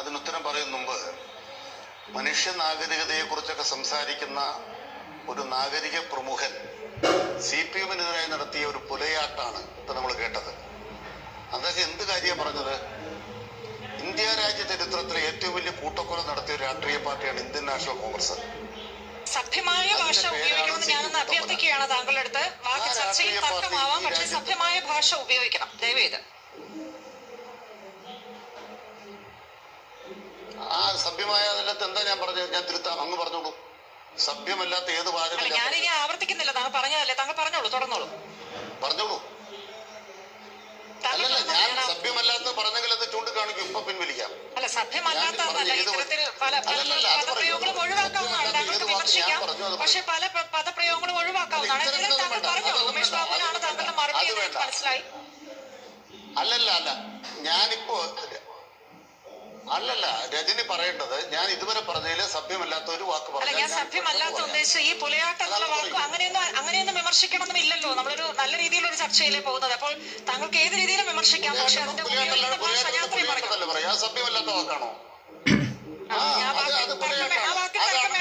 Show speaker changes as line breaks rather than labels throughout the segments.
അതിനുത്തരം പറയും മുമ്പ് മനുഷ്യ നാഗരികതയെ കുറിച്ചൊക്കെ സംസാരിക്കുന്ന ഒരു നാഗരിക പ്രമുഖൻ സി പി എമ്മിനെതിരായി നടത്തിയ ഒരു പുലയാട്ടാണ് ഇപ്പൊ നമ്മൾ കേട്ടത്. അദ്ദേഹം എന്ത് കാര്യമാണ് പറഞ്ഞത്? ഇന്ത്യ രാജ്യ ചരിത്രത്തിലെ ഏറ്റവും വലിയ കൂട്ടക്കൊല നടത്തിയ ഒരു രാഷ്ട്രീയ പാർട്ടിയാണ് ഇന്ത്യൻ നാഷണൽ കോൺഗ്രസ്.
സഭ്യമായ ഭാഷ ഉപയോഗിക്കണമെന്ന് ഞാനൊന്ന് അഭ്യർത്ഥിക്കുകയാണ് താങ്കളുടെ അടുത്ത്. വാക്ക് ചർച്ചയിൽ തർക്കമാവാം പക്ഷെ സഭ്യമായ ഭാഷ ഉപയോഗിക്കണം. ദയവേത്
ആ സഭ്യമായ അതിനകത്ത് എന്താ ഞാൻ പറഞ്ഞത്? ഞാൻ തിരുത്താം. അങ്ങ് പറഞ്ഞോളൂ. സഭ്യമല്ലാത്ത ഏത് വാചകം
ഞാനിനി ആവർത്തിക്കുന്നില്ല. താങ്കൾ പറഞ്ഞതല്ലേ? താങ്കൾ പറഞ്ഞോളൂ തുടർന്നോളൂ.
പറഞ്ഞോളൂ. അല്ലല്ല ഞാൻ സഭ്യമല്ലാത്ത പറഞ്ഞെങ്കിൽ അത് ചൂണ്ടിക്കാണിക്കും. ഇപ്പൊ പിൻവലിക്കാം.
അല്ല
അത്
പദപ്രയോഗങ്ങളും ഒഴിവാക്കാവുന്നതാണ്
സഭ്യമല്ലാത്ത
താങ്കൾക്ക് വിമർശിക്കാം. പക്ഷെ പല പദപ്രയോഗങ്ങളും ഒഴിവാക്കാവുന്നതാണ്.
ഇത്തരത്തിൽ
താങ്കൾ പറഞ്ഞോളൂ? ഉമേഷ് ബാബുവിനാണ് താങ്കളുടെ മറുപടി എന്ന് മനസ്സിലായി?
അല്ലല്ല അല്ല. ഞാനിപ്പോ അല്ലല്ല രജനി പറയേണ്ടത് ഞാൻ ഇതുവരെ പറഞ്ഞതിൽ സഭ്യമല്ലാത്ത ഒരു വാക്ക്
അല്ല ഞാൻ സഭ്യമല്ലാത്ത
പറയാം.
ഈ പുലയാട്ടം എന്നുള്ള വാക്ക് അങ്ങനെയൊന്നും അങ്ങനെയൊന്നും വിമർശിക്കണമെന്നും ഇല്ലല്ലോ. നമ്മളൊരു നല്ല രീതിയിലൊരു ചർച്ചയിലേ പോകുന്നത്. അപ്പോൾ താങ്കൾക്ക് ഏത് രീതിയിലും വിമർശിക്കാം. പക്ഷെ അതിന്റെ ഭാഷ ഞാൻ അത്രയും പറഞ്ഞു
സഭ്യമല്ലാത്ത വാക്കാണോ?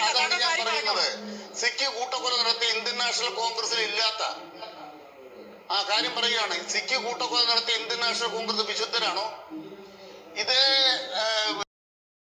അതാണ് ഞാൻ പറയുന്നത്. സിഖ് കൂട്ടക്കൊല നടത്തി ഇന്ത്യൻ നാഷണൽ കോൺഗ്രസിൽ ഇല്ലാത്ത. ആ കാര്യം പറയുകയാണ്. സിഖ് കൂട്ടക്കൊല നടത്തി ഇന്ത്യൻ നാഷണൽ കോൺഗ്രസ് വിശുദ്ധരാണോ? ഇത്